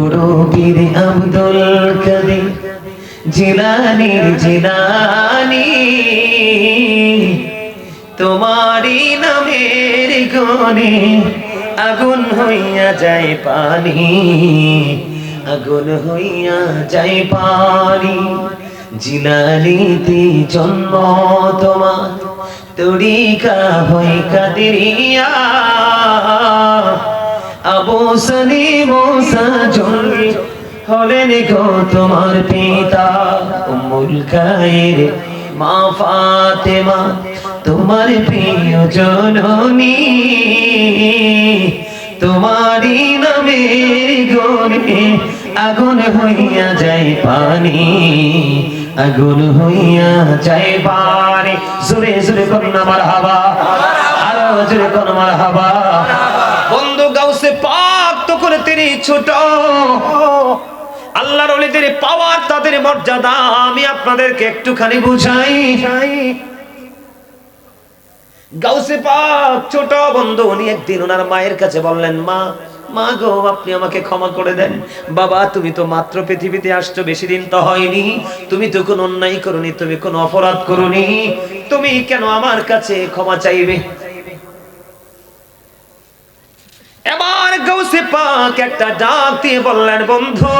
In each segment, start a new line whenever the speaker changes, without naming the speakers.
বড় পীর আব্দুল কাদের জিলানির জিলানি। তোমারই নামের গনে আগুন হইয়া যায় পানি, আগুন হইয়া যায় পানি। জিলানিতে জন্ম তোমার, তরিকা হই কাদেরিয়া। আবু সানি মোসা হলেন গো তোমার পিতা উম্মুল খায়ের মা ফাতেমা, তোমার প্রিয় জননী। তোমারই নামের গনে আগুন হইয়া যায় পানি। আগুন হইয়া যায় পানি। জোরে জোরে কন্যা মার হাবা আরও জোরে কন্যা মার হাবা বন্ধু পাক ছোট। আল্লাহর ওলিদের পাওয়ার, তাদের মর্যাদা, আমি আপনাদেরকে একটুখানি বুঝাই। গাউসে পাক ছোট বন্ধু, উনি একদিন ওনার মায়ের কাছে বললেন, মা মা গো, আপনি আমাকে ক্ষমা করে দেন। বাবা, তুমি তো মাত্র পৃথিবীতে আসছো, বেশি দিন তো হয়নি। তুমি তো কোনো অন্যায় করনি, তুমি কোনো অপরাধ করনি। তুমি কেন আমার কাছে ক্ষমা চাইবে? এবার গৌসে পাক একটা ডাক দিয়ে বললেন, বন্ধু,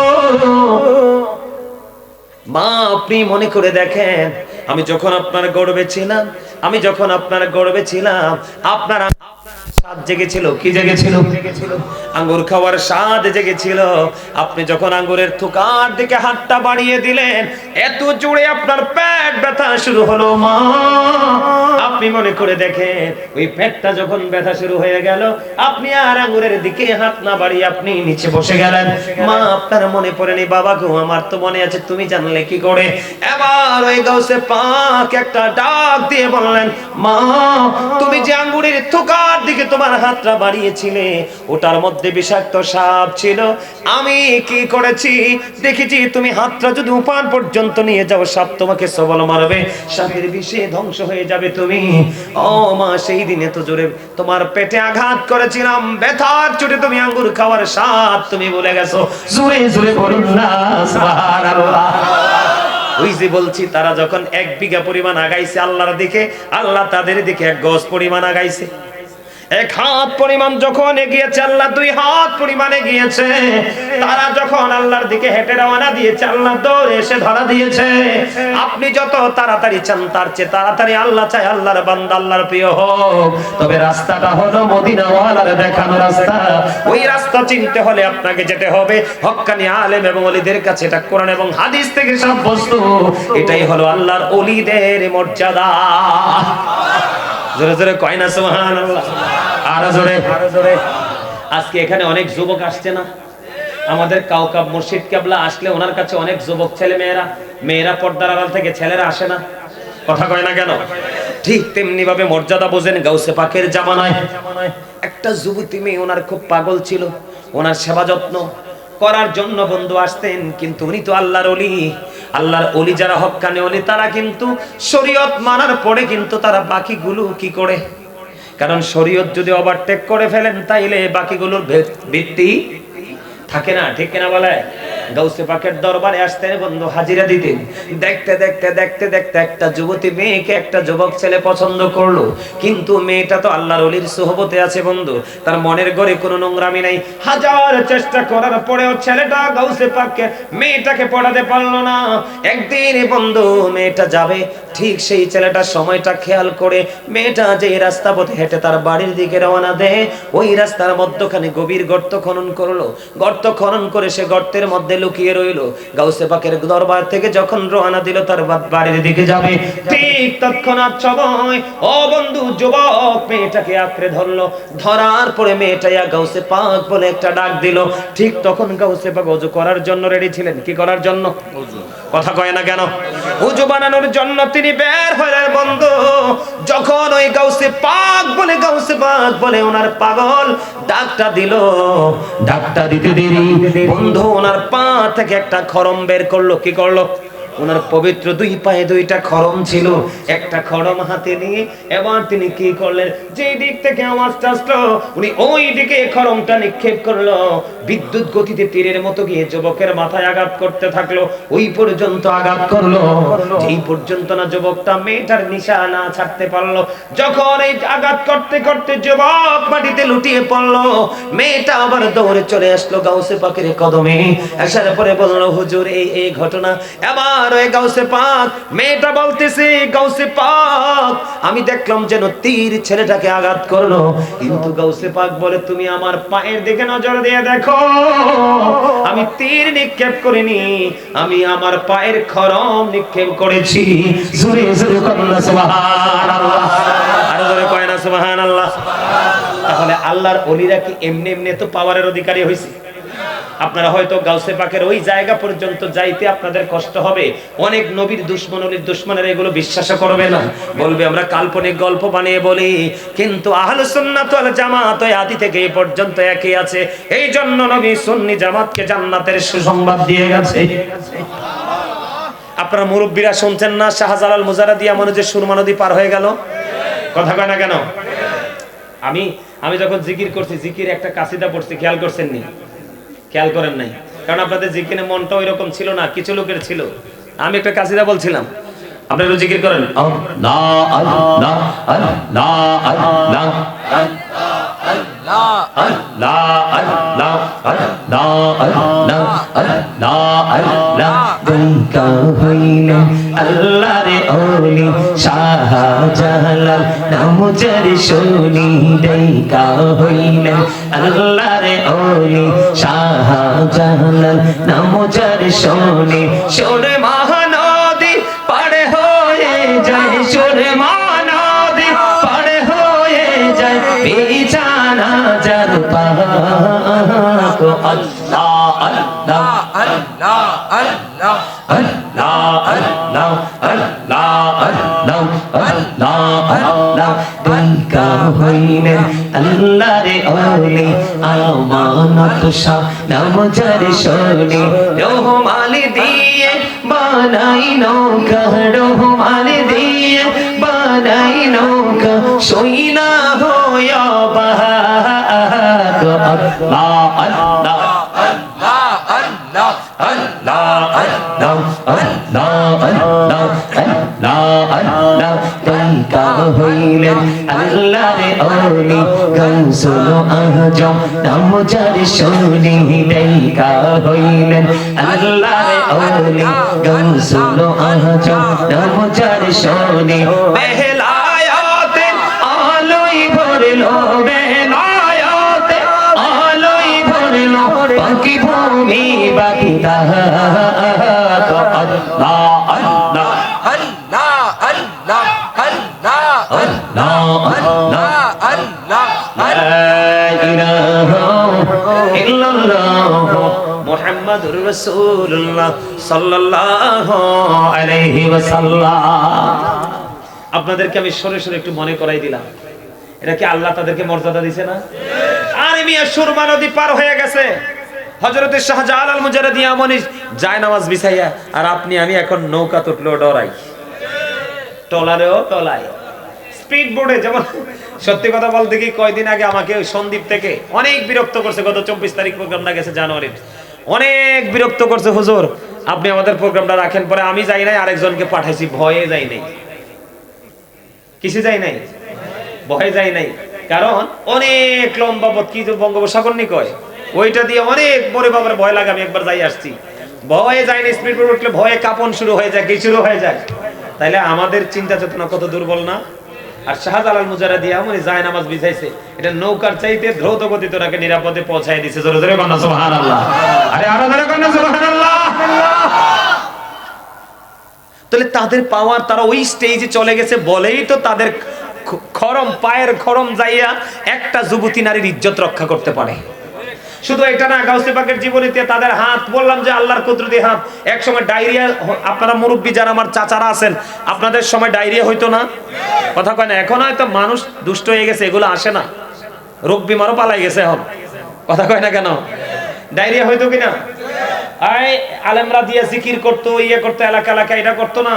মা, আপনি মনে করে দেখেন, আমি যখন আপনার গর্বে ছিলাম, আমি যখন আপনার গর্বে ছিলাম, আপনার স্বাদ জেগেছিল, কি জেগেছিল? আঙ্গুর খাওয়ার স্বাদ জেগেছিল। আপনি যখন আঙ্গুরের থুকার দিকে হাতটা বাড়িয়ে দিলেন, এত জোরে আপনার পেট ব্যথা শুরু হলো, মা। আপনি মনে করে দেখেন, ওই পেটটা যখন ব্যথা শুরু হয়ে গেল, আপনি আর আঙ্গুরের দিকে হাত না বাড়িয়ে আপনি নিচে বসে গেলেন। মা, আপনার মনে পড়েনি বাবা গো, আমার তো মনে আছে তুমি জানলে কি করে। এবার ওই গাউসে পাক একটা ডাক দিয়ে বললেন, মা, তুমি যে আঙ্গুরের থুকার দিকে তোমার হাতটা বাড়িয়েছিলে, ওটার মধ্যে বিষাক্ত সাপ ছিল, আমি কি করেছি? দেখেছি তুমি হাতটা যদি উপান পর্যন্ত নিয়ে যাও, সাপ তোমাকে সবল মারবে, সাপের বিষে ধ্বংস হয়ে যাবে তুমি। সেই জোরে তোমার পেটে আঘাত করেছিলাম। তুমি আঙ্গুর খাওয়ার তুমি বলে গেছো। বলুন ওই যে বলছি, তারা যখন এক বিঘা পরিমাণ আগাইছে আল্লাহর দিকে, আল্লাহ তাদের দিকে এক গজ পরিমাণ আগাইছে। এক হাত পরিমাণ যখন এগিয়েছে, আল্লাহ দুই হাত পরিমাণ এগিয়েছে তারা যখন আল্লাহর দিকে হেঁটে রওনা দিয়েছে, আল্লাহ দৌড়ে এসে ধরা দিয়েছে। আপনি যত তাড়াতাড়ি চান, তার চেয়ে তাড়াতাড়ি আল্লাহ চাই আল্লাহর বান্দা, আল্লাহর প্রিয় হোক। তবে রাস্তাটা হলো মদিনাওয়ালার দেখানো রাস্তা। ওই রাস্তা চিনতে হলে আপনাকে যেতে হবে। হক্কানি আলেম এবং অলিদের কাছে এটা কোরআন এবং হাদিস থেকে সাব্যস্ত। এটাই হলো আল্লাহর অলিদের মর্যাদা। জোরে জোরে কয় না আরও জোরে আরও জোরে। আজকে এখানে অনেক যুবক আসছে না। আমাদের কাউকাব মুর্শিদ কেবলা আসলে ওনার কাছে অনেক যুবক ছেলে মেয়েরা মেয়েরা পর্দার আড়াল থেকে ছেলেরা আসে না। কথা কয় না কেন? ঠিক তেমনি ভাবে মর্যাদা বোঝেন গাউসে পাকের জামানায়। একটা যুবতী মেয়ে ওনার খুব পাগল ছিল। ওনার সেবা যত্ন করার জন্য বন্ধু আসতেন, কিন্তু উনি তো আল্লাহর অলি আল্লাহর অলি যারা হকানে অলি তারা কিন্তু শরীয়ত মানার পরে কিন্তু তারা বাকিগুলো কি করে? কারণ শরীয়ত যদি ওভারটেক করে ফেলেন, তাইলে বাকিগুলোর ভিত্তি থাকে না, ঠিক কিনা বলে? গাউসে পাকের দরবারে আসতেন, বন্ধু, হাজিরা দিতেন। দেখতে দেখতে দেখতে দেখতে একটা যুবতী মেয়েকে একটা যুবক ছেলে পছন্দ করল। কিন্তু মেয়েটা তো আল্লাহর অলির সোহবতে আছে, বন্ধু। তার মনের ঘরে কোনো নোংরামি নাই। হাজার চেষ্টা করার পরেও ছেলেটা গাউসে পাককে মেয়েটাকে পড়াতে পারল না। একদিন, বন্ধু, মেয়েটা যাবে। ঠিক সেই ছেলেটা সময়টা খেয়াল করে মেয়েটা যে রাস্তা পথে হেঁটে তার বাড়ির দিকে রওনা দেয়, ওই রাস্তার মধ্যখানে গভীর গর্ত খনন করল। গর্ত খনন করে সে গর্তের মধ্যে লুকিয়ে রইল। গাউসে পাকের দরবার থেকে যখন রওনা দিল, তার বাড়ির দিকে যাবে। ঠিক তৎক্ষণাৎ সময়, ও বন্ধু যুবক, মেয়েটাকে আঁকড়ে ধরলো। ধরার পরে মেয়েটাইয়া গাউসে পাক বলে একটা ডাক দিল। ঠিক তখন গাউসে পাক অজু করার জন্য রেডি ছিলেন। কি করার জন্য? কথা কয় না কেন? উজু বানানোর জন্য তিনি বের হলেন বন্ধু। যখন ওই গাউসে পাক বলে, গাউসে পাক বলে ওনার পাগল ডাকটা দিল। ডাকটা দিতে দেরি। বন্ধু, ওনার পা থেকে একটা খরম বের করল কি করল? ওনার পবিত্র দুই পায়ে দুইটা খড়ম ছিল। একটা খড়ম হাতে নিয়ে এবার তিনি কি করলেন? যে দিক থেকে আওয়াজটা আসলো, উনি ওই দিকে খড়মটা নিক্ষেপ করল। বিদ্যুৎ গতিতে তীরের মতো গিয়ে যুবকের মাথায় আঘাত করতে থাকল, ওই পর্যন্ত আঘাত করল। যেই পর্যন্ত না যুবকটা মেয়েটার নিশানা ছাড়তে পারল, যখন এই আঘাত করতে করতে যুবক মাটিতে লুটিয়ে পড়ল, মেয়েটা আবার দৌড়ে চলে আসলো গাউসে পাকের কদমে। আসার পরে বলল, হুজুর, এই এই ঘটনা এবার গাউসে পাক, মেয়েটা বলতেছে, গাউসে পাক। আমি দেখলাম যেন তীর ছেলেটাকে আঘাত করল। কিন্তু গাউসে পাক বলে, তুমি আমার পায়ের দিকে নজর দিয়ে দেখো। আমি তীর নিক্ষেপ করিনি, আমি আমার পায়ের খরম নিক্ষেপ করেছি। জোরে সুবহানাল্লাহ। আরও জোরে কয় না, সুবহানাল্লাহ। তাহলে আল্লাহর অলিরা কি এমনি এমনি তো পাওয়ারের অধিকারী হয়েছে আপনারা হয়তো গাউসে পাকের ওই জায়গা পর্যন্ত যাইতে আপনাদের কষ্ট হবে। অনেক নবীর দুশ্মন, অলির দুশ্মনের এগুলো বিশ্বাস করবে না। বলবে, আমরা কাল্পনিক গল্প বানিয়ে বলি, কিন্তু আহলে সুন্নাত জামাত ওই আদি থেকে এই পর্যন্ত একই আছে। এই জন্য নবী সুন্নি জামাতকে জান্নাতের সুসংবাদ দিয়ে গেছে। আপনারা মুরব্বীরা শুনছেন না? শাহজালাল মুজারাদিয়া মনে যে সুরমা নদী পার হয়ে গেল। কথা কয় না কেন? আমি আমি যখন জিকির করছি, জিকির একটা কাসিদা পড়ছি, খেয়াল করছেন নি? খেয়াল করেন নাই কারণ আপনাদের যেখানে মনটা ওই রকম ছিল না কিছু লোকের ছিল আমি একটা কাশিদা বলছিলাম আপনারা জিকির করেন আল্লাহ রে নাম শুনি হইলে আল্লাহ
রে শাহজাহান নাম যার শোনে। শোনে
মহানদী পারে হয়ে যায়। শোনে মহানদী পারে হয়ে যায়।
বেচানা যার পাহ দুইকা হইলেন আল্লাহ রে ওলি আমানত শাহ নাম যার শোনে রহমালি দিয়ে বানাই নৌকা রহমালি দিয়ে বানাই নৌকা সইনা হইয়া বাহাগ আল্লাহ আল্লাহ
Allah,
আল্লাহ আল্লাহ আল্লাহ আল্লাহ আল্লাহ আল্লাহ তৈকা হইলেন আল্লাহ রে ওলি গৌসুল আজম নাম যার শুনি তৈকা হইলেন আল্লাহ রে ওলি গৌসুল আজম নাম যার শুনি বেহলায়াতে আলোই ভরলো বেহলায়াতে আলোই ভরলো বাকি ভূমি বাকি তাহাত
মুহাম্মাদুর রাসূলুল্লাহ সাল্লাল্লাহু
আলাইহি ওয়াসাল্লাম।
আপনাদেরকে আমি সরে সরে একটু মনে করাই দিলাম। এটা কি আল্লাহ তাদেরকে মর্যাদা দিছে না? আরে মিয়া সুরমা নদী পার হয়ে গেছে। হযরতে শাহজালাল মুজারদি আমনি যায় নামাজ বিছাইয়া, আর আপনি, আমি এখন নৌকা তুটলো ডরাই। টলারেও টলাই। স্পিড বোর্ডে যেমন, সত্যি কথা বলতে কি, কয়দিন আগে আমাকে সন্দীপ থেকে অনেক বিরক্ত করছে গত চব্বিশ তারিখ প্রোগ্রামটা গেছে জানুয়ারির। অনেক বিরক্ত করছে, হুজুর। আপনি আমাদের প্রোগ্রামটা রাখেন পরে আমি যাই নাই, আরেকজনকে পাঠাইছি, ভয়ে যাই নাই। কিসে যাই নাই? ভয়ে যাই নাই। কারণ অনেক লম্বা পথ, কি বঙ্গোপসাগর নি কয় ওইটা দিয়ে অনেক বড় বাবার ভয় লাগে, আমি একবার যাই আসছি। ভয়ে যাই না স্পিড বোর্ড উঠলে ভয়ে কাপন শুরু হয়ে যায়, কি শুরু হয়ে যায়? তাইলে আমাদের চিন্তা চেতনা কত দুর্বল না? আর শাহজালাল মুজারা দিয়া মানে যায় নামাজ বিছাইছে। এটা নৌকার চাইতে দ্রুত গতিতে ওনাকে নিরাপদে পৌঁছায় দিছে। জোরে জোরে কন্যা সুবহানাল্লাহ। আরে আরও জোরে কন্যা সুবহানাল্লাহ। তাহলে তাদের পাওয়ার তারা ওই স্টেজে চলে গেছে বলেই তো তাদের খরম, পায়ের খরম যাইয়া একটা যুবতী নারীর ইজ্জত রক্ষা করতে পারে। শুধু এটা না, গাউসে পাকের জীবনীতে তাদের হাত, বললাম যে আল্লাহর কুদরতি হাত। এক সময় ডায়রিয়া, আপনারা মুরব্বী যারা আমার চাচারা আছেন, আপনাদের সময় ডায়রিয়া হইতো না? কথা কয় না, এখন হয়তো মানুষ দুষ্ট হয়ে গেছে, এগুলো আসে না। রোগ বিমারও পালাই গেছে এখন। কথা কয় না কেন? ডায়রিয়া হইতো কিনা? আই আলেমরা দিয়ে জিকির করতো ইয়ে করতো, এলাকা এলাকা, এটা করতো না?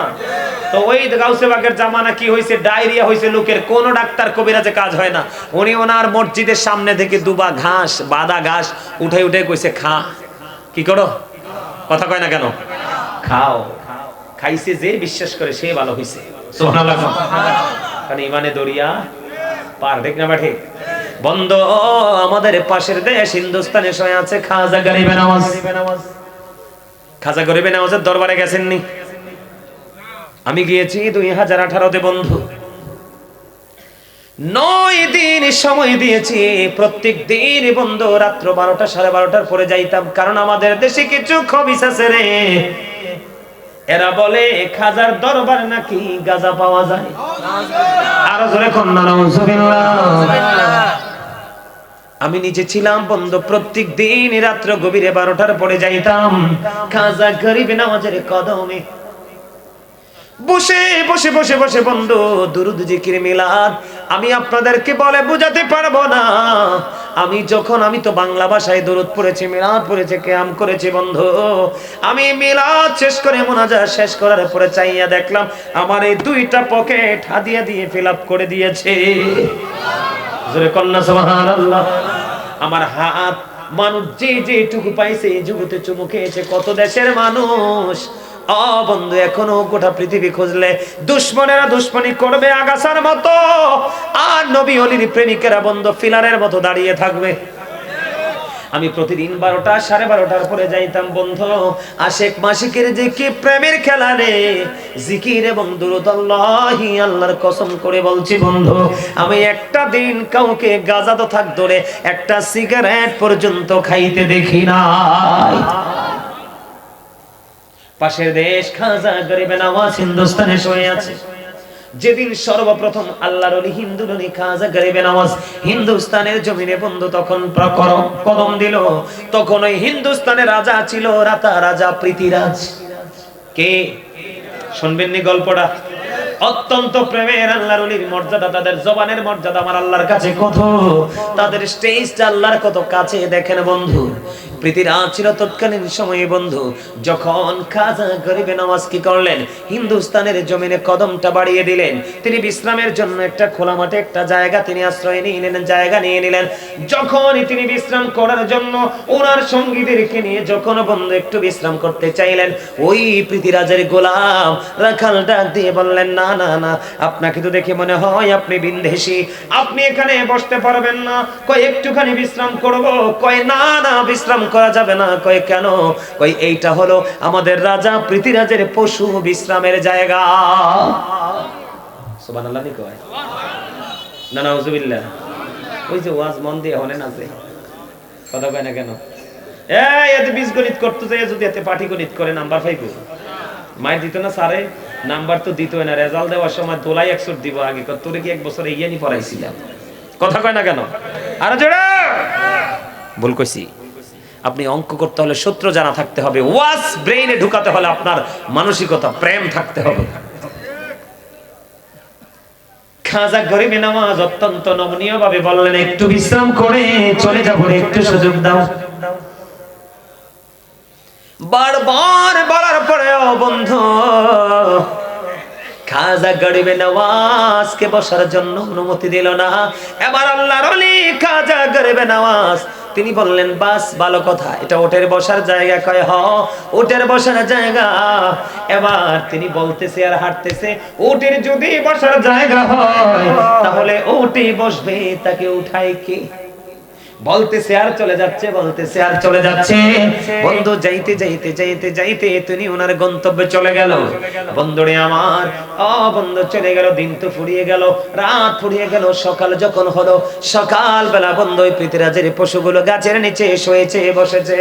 তো ওই গাউসে বাগের জামানা কি হয়েছে ডায়রিয়া হয়েছে লোকের। কোন ডাক্তার কবিরাজে কাজ হয় না। উনি ওনার মসজিদের সামনে থেকে দুবা ঘাস, বাদা ঘাস উঠে উঠে কইছে, খা। কি করো? কথা কয় না কেন? খাও। খাইছে যে বিশ্বাস করে, সে ভালো কারণ ইমানে দরিয়া পার, ঠিক না ঠিক বন্ধ, আমাদের পাশের দেশ হিন্দুস্তানে শয়ে আছে খাজা গরিবে নামাজ। খাজা গরিবে নামাজের দরবারে গেছেননি? আমি গিয়েছি দুই হাজার আঠারোতে, বন্ধু। নয় দিন সময় দিয়েছি, প্রত্যেক দিন বন্ধু, রাত্র বারোটা, সাড়ে বারোটার পরে যাইতাম, কারণ আমাদের দেশে কিছু খবিস আছে রে। এরা বলে, খাজার দরবার নাকি গাজা পাওয়া যায়। আরও কন্যা আমি নিজে ছিলাম, বন্ধ, প্রত্যেক দিন রাত্র গভীরে বারোটার পরে যাইতাম। খাজা গরিব নামাজের কদমে বসে বসে বসে বসে বন্ধু, দুরুদ জিকির মিলাদ। আমি আপনাদেরকে বলে বুঝাতে পারব না। আমি যখন, আমি তো বাংলা ভাষায় দরুদ পড়েছি, মিলাদ পড়েছি, কেয়াম করেছি বন্ধু। আমি মিলাদ শেষ করে মোনাজা শেষ করার পরে চাইয়া দেখলাম, আমার এই দুইটা পকেট হাদিয়া দিয়ে ফিল করে দিয়েছে। কন্যা, সুবহানাল্লাহ। আমার হাত মানুষ যে যেটুকু পাইছে, এই যুগতে চুমু খেয়েছে। কত দেশের মানুষ বন্ধু, এখনও গোটা পৃথিবী খুঁজলে দুশ্মনেরা দুশ্মনী করবে আগাছার মতো। আর নবী অলির প্রেমিকেরা বন্ধু, ফিলারের মতো দাঁড়িয়ে থাকবে। আমি প্রতিদিন বারোটা, সাড়ে বারোটার পরে যাইতাম, বন্ধ। আশেক মাসিকের যে কি প্রেমের খেলা রে। জিকির এবং দুরুদাল্লাহি আল্লাহর কসম করে বলছি, বন্ধু, আমি একটা দিন কাউকে গাজা তো থাক ধরে একটা সিগারেট পর্যন্ত খাইতে দেখি নাই। পাশের দেশ খাজা গরিবে নওয়াজ হিন্দুস্তানে শুয়ে আছে। যেদিন সর্বপ্রথম আল্লাহর অলি হিন্দু ননি খাজা গরিবে নওয়াজ হিন্দুস্তানের জমিনে বন্ধু তখন কদম দিল। তখন ওই হিন্দুস্তানের রাজা ছিল রাতা রাজা পৃথিরাজ কে? শুনবেননি গল্পটা? অত্যন্ত প্রেমের আল্লাহর অলির মর্যাদা, তাদের জবানের মর্যাদা আমার আল্লাহর কাছে কত? তাদের স্টেজটা আল্লাহর কত কাছে? দেখেন বন্ধু পৃথিরাজ ছিল তৎকালীন সময়ে বন্ধু, যখন খাজা গরিবে নামাজ কি করলেন? হিন্দুস্তানের জমিনে কদমটা বাড়িয়ে দিলেন। তিনি বিশ্রামের জন্য একটা খোলা মাঠে একটা জায়গা তিনি আশ্রয় নিয়ে নিলেন, জায়গা নিয়ে নিলেন। যখন তিনি বিশ্রাম করার জন্য ওনার সঙ্গীদেরকে নিয়ে যখন বন্ধু একটু বিশ্রাম করতে চাইলেন, ওই পৃথিরাজের গোলাম রাখাল ডাক দিয়ে বললেন, না না না আপনাকে তো দেখে মনে হয় আপনি বিন্দেশি। আপনি এখানে বসতে পারবেন না। কয়, একটুখানি বিশ্রাম করব। কয়, না না, বিশ্রাম করা যাবে না। কয়, কেন? কয়, এইটা হলো আমাদের রাজা পৃথিরাজের পশু বিশ্রামের জায়গা। সুবহানাল্লাহ নি কয়? না না, উজুবিল্লাহ। ওই যে ওয়াজ মন দিয়ে হনে না যে। কথা কয় না কেন? এই, এতে বীজগণিত করতে যায় যদি এতে পাটিগণিত করে, নাম্বার পাইবো? মায়ের দিত না স্যারে নাম্বার তো দিত না, রেজাল্ট দেওয়ার সময় দোলাই একশো দিব আগে তোরে কি এক বছর ইয়ে নি পড়াইছিলাম? কথা কয় না কেন? আরে জোরে! ভুল কইছি। আপনি অঙ্ক করতে হলে সূত্র জানা থাকতে হবে, ওয়াস ব্রেইনে ঢুকাতে হলে আপনার মানসিকতা, প্রেম থাকতে হবে। খাজা গরিবে নামাজ অত্যন্ত নমনীয় ভাবে বললেন, একটু বিশ্রাম করে চলে যাব, একটু সুযোগ দাও। বারবার বলার বন্ধু, খাজা বসার জন্য অনুমতি দিল না। এবার আল্লাহর অলি খাজা নওয়াজ, তিনি বললেন, বাস, ভালো কথা, এটা ওটের বসার জায়গা কয় হ ওটের বসার জায়গা। এবার তিনি বলতেছে আর হাঁটতেছে ওটের যদি বসার জায়গা হয়, তাহলে ওটে বসবে, তাকে উঠায় কে? বলতেছে আর চলে যাচ্ছে বলতেছে আর চলে যাচ্ছে। বন্ধু, যাইতে যাইতে যাইতে যাইতে তিনি ওনার গন্তব্যে চলে গেল। বন্ধুরে আমার, ও বন্ধু, চলে গেল, দিন তো ফুরিয়ে গেল, রাত ফুরিয়ে গেল, সকাল যখন হলো সকাল বেলা বন্ধু পৃথিরাজের পশুগুলো গাছের নিচে শুয়েছে, বসেছে।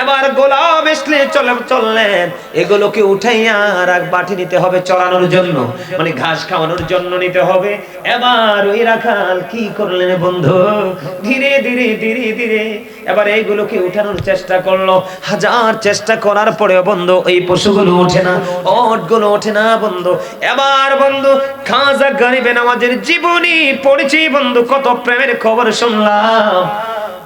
এবার গোলাম এসলে চলে, চললেন। এগুলোকে উঠাইয়া আর এক বাটি নিতে হবে চড়ানোর জন্য মানে ঘাস খাওয়ানোর জন্য নিতে হবে। এবার ওই রাখাল কি করলেন বন্ধু? ধীরে ধীরে ধীরে ধীরে এবার এইগুলোকে উঠানোর চেষ্টা করল। হাজার চেষ্টা করার পরেও বন্ধু, এই পশুগুলো ওঠে না। অটগুলো ওঠে না বন্ধু। এবার বন্ধু, খাজা গরিবে নামাজের জীবনী পড়েছি বন্ধু, কত প্রেমের খবর শুনলাম।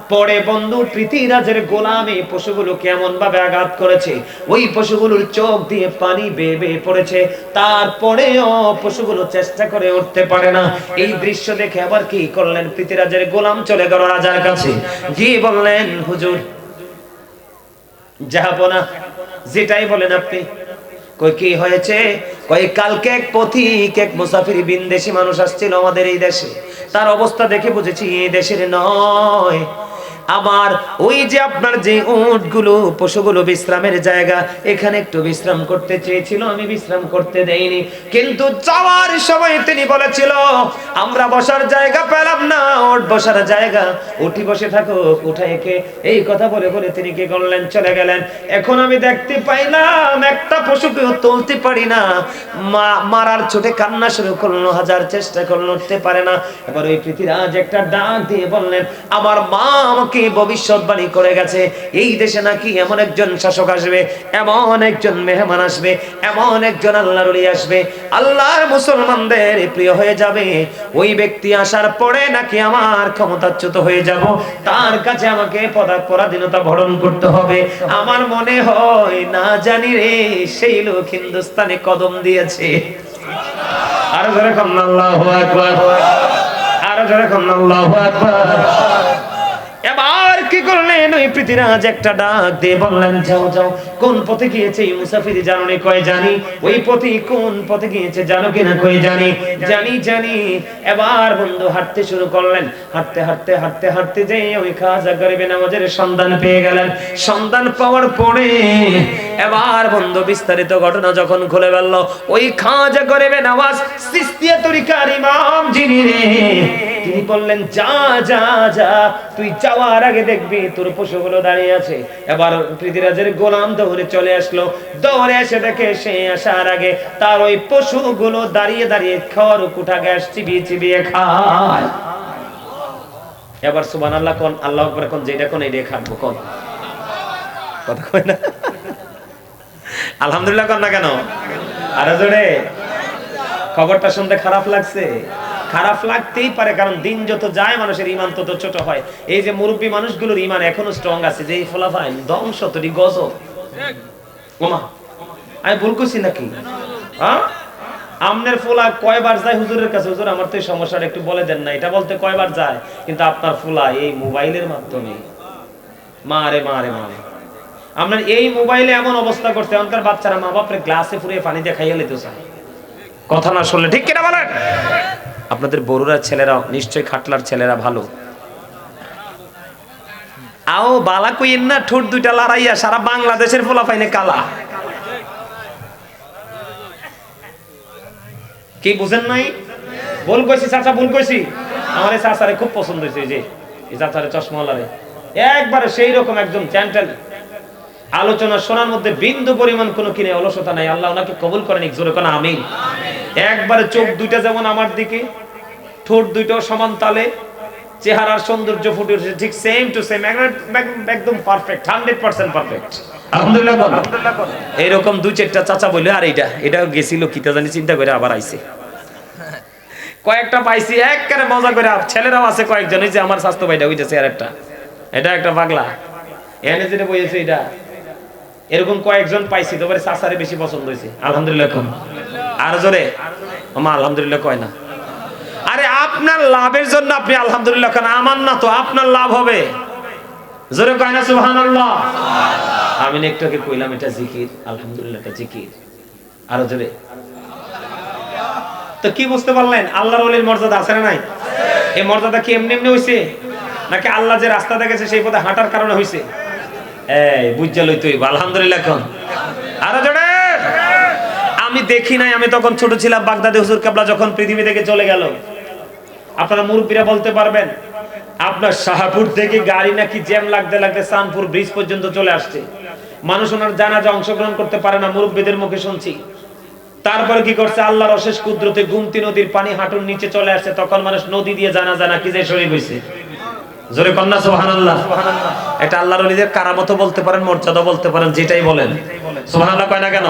পরে বন্ধু পৃথিবীরাজের গোলামে পশুগুলো কেমন ভাবে আঘাত করেছে? ওই পশুগুলোর চোখ দিয়ে পানি বেয়ে বেয়ে পড়েছে। তারপরেও পশুগুলো চেষ্টা করে উঠতে পারে না। এই দৃশ্য দেখে আবার কি করলেন পৃথিবীরাজের গোলাম? চলে গেল রাজার কাছে। গিয়ে বললেন, হুজুর যাব না যেটাই বলেন আপনি। কই কি হয়েছে? কই কালকে এক পথিক, এক মুসাফির বিনদেশি মানুষ আসছিল আমাদের এই দেশে। তার অবস্থা দেখে বুঝেছি, এই দেশের নয়। আমার ওই যে আপনার যে উটগুলো, পশুগুলো বিশ্রামের জায়গা, এখানে একটু বিশ্রাম করতে চেয়েছিল, আমি বিশ্রাম করতে দেইনি। কিন্তু যাওয়ার সময় তিনি বলেছিল, আমরা বসার জায়গা পেলাম না, ওট বসার জায়গা। উঠি বসে থাকো, উঠা একে। এই কথা বলে বলে তিনি কি করলেন? চলে গেলেন। এখন আমি দেখতে পাইলাম, একটা পশুকেও তুলতে পারি না। মা, মারার ছোটে কান্না শুরু করল, হাজার চেষ্টা করল, উঠতে পারে না। এবার ওই পৃথিবীরাজ একটা ডাক দিয়ে বললেন, আমার মা আমাকে ভবিষ্যৎবাণী করে গেছে। এই দেশে নাকি এমন একজন শাসক আসবে, এমন একজন মেহমান আসবে, এমন একজন আল্লাহর ওলি আসবে। আল্লাহর মুসলমানদের প্রিয় হয়ে যাবে। ওই ব্যক্তি আসার পরে নাকি আমার ক্ষমতাচ্যুত হয়ে যাব। তার কাছে আমাকে পরাধীনতা ভরণ করতে হবে। আমার মনে হয়, না জানি রে, সেই লোক হিন্দুস্তানে কদম দিয়েছে। আরও ধরে কম আল্লাহু আকবার। আরও ধরে কম আল্লাহু আকবার। কি করলেন ওই পৃথিবীরাজ একটা ডাক দিয়ে বললেন, যাও যাও, কোন পথে গিয়েছে এই মুসাফির জানো নি, কয় জানি? ওই পথে কোন পথে গিয়েছে জানো কিনা, কয় জানি? জানি জানি। এবার বন্ধু হাঁটতে শুরু করলেন। হাঁটতে হাঁটতে হাঁটতে হাঁটতে যে ওই খাজা গরিবে নামাজের সন্ধান পেয়ে গেলেন। সন্ধান পাওয়ার পরে এবার বন্ধু বিস্তারিত ঘটনা যখন খুলে ফেলল, ওই খাজা গরিবে নামাজ সিস্তিয়া তরিকার ইমাম যিনি রে তিনি বললেন, যা যা যা, তুই যাওয়ার আগে দেখবি, তোর পশুগুলো দাঁড়িয়ে আছে। এবার পৃথিবীরাজের গোলাম দৌড়ে চলে আসলো। দৌড়ে এসে দেখে সে আসার আগে তার ওই পশুগুলো দাঁড়িয়ে দাঁড়িয়ে খড় কুঠা গ্যাস চিবিয়ে চিবিয়ে খায়। এবার সুবান আল্লাহ কোন, আল্লাহ আকবার কোন, যেটা কোন এটা খাটবো, কোন? কথা কয় না? আলহামদুলিল্লাহ কোন না কেন? আরে জোরে? খবরটা শুনতে খারাপ লাগছে? খারাপ লাগতেই পারে, কারণ দিন যত যায়, মানুষের ইমান তত ছোট হয়। এই যে মুরব্বী মানুষগুলোর ইমান এখনও স্ট্রং আছে, যে এই ফলাফাইন ধ্বংস, তরি গজব। ওমা, আমি ভুল করছি নাকি? হ্যাঁ? আমনের ফুলা কয়বার যায় হুজুরের কাছে? হুজুর, আমার তো এই সমস্যাটা একটু বলে দেন না। এটা বলতে কয়বার যায়? কিন্তু আপনার ফুলা এই মোবাইলের মাধ্যমে। মারে মারে মারে আপনার এই মোবাইলে এমন অবস্থা করছে এখনকার বাচ্চারা মা বাপরে গ্লাসে পুরে পানি দিয়ে খাইয়ে লেতে চায়। কথা না শুনলে, ঠিক কিনা বলেন? আপনাদের বড়ুরা ছেলেরা নিশ্চয়ই খাটলার ছেলেরা ভালো। আও বালা কইন না, ঠোঁট দুইটা লড়াইয়া সারা বাংলাদেশের ফোলা পাইনে কালা। কি বুঝেন নাই? ভুল কইছি, চাচা, ভুল কইছি। আমার চাচারে খুব পছন্দ হয়েছে যে, এই চাচারে চশমাওয়ালারে একবারে সেই রকম একজন চ্যান্টেল আলোচনা শোনার মধ্যে বিন্দু পরিমাণ কোনো কিনে অলসতা নাই। আল্লাহ ওনাকে কবুল করেন জোরে কোন, আমিন। একবারে চোখ দুইটা যেমন আমার দিকে ঠোঁট দুইটাও সমান তালে চেহারার সৌন্দর্য ফুটে উঠেছে ঠিক সেম টু সেম একদম পারফেক্ট হান্ড্রেড পার্সেন্ট পারফেক্ট আলহামদুলিল্লাহ বল। এইরকম দুই চারটা চাচা বললে আর এইটা এটা গেছিল কিতা জানি চিন্তা করে আবার আইছে। কয়েকটা পাইছি একবারে মজা করে ছেলেরাও আছে কয়েকজন এই যে আমার স্বাস্থ্য ভাইটা ওইটা আর একটা। এটা একটা পাগলা। এনে যেটা বইয়েছে এটা। এরকম কয়েকজন পাইছি তোমার চাচারে বেশি পছন্দ হয়েছে। আলহামদুলিল্লাহ আর জোরে? আমা, আলহামদুলিল্লাহ কয় না। আরে, আপনার লাভের জন্য আপনি আলহামদুলিল্লাহ কেন আমার না তো, আপনার লাভ হবে। জোরে কয় না, সুবহানাল্লাহ। আমি একটু আগে কইলাম, এটা জিকির। আলহামদুলিল্লাহ, এটা জিকির। আরও জোরে। তো কি বুঝতে পারলেন? আল্লাহর ওলির মর্যাদা আছে না নাই? এই মর্যাদা কি এমনি এমনি হইছে? নাকি আল্লাহ যে রাস্তা দেখেছে সেই পথে হাঁটার কারণে হইছে? এই, বুঝা লই তুই আলহামদুলিল্লাহ এখন আরও জোরে? আমি দেখি নাই, আমি তখন ছোট ছিলাম, বাগদাদে হুজুর কাবলা যখন পৃথিবী থেকে চলে গেল। আপনারা মুরব্বীরা বলতে পারবেন, আপনার শাহপুর থেকে গাড়ি নাকি জ্যাম লাগতে লাগতে সানপুর ব্রিজ পর্যন্ত চলে আসছে। মানুষ ওনার জানাজা অংশগ্রহণ করতে পারে না, মুরব্বীদের মুখে শুনছি। তারপরে কি করছে? আল্লাহর অশেষ কুদরতে গুমতি নদীর পানি হাঁটুর নিচে চলে আসছে, তখন মানুষ নদী দিয়ে জানা জানা কি যে শরীর হয়েছে। জোরে কন্যা, সুবহানাল্লাহ। এটা আল্লাহর কারামত বলতে পারেন মর্যাদা বলতে পারেন, যেটাই বলেন। সুবহানাল্লাহ কয় না কেন?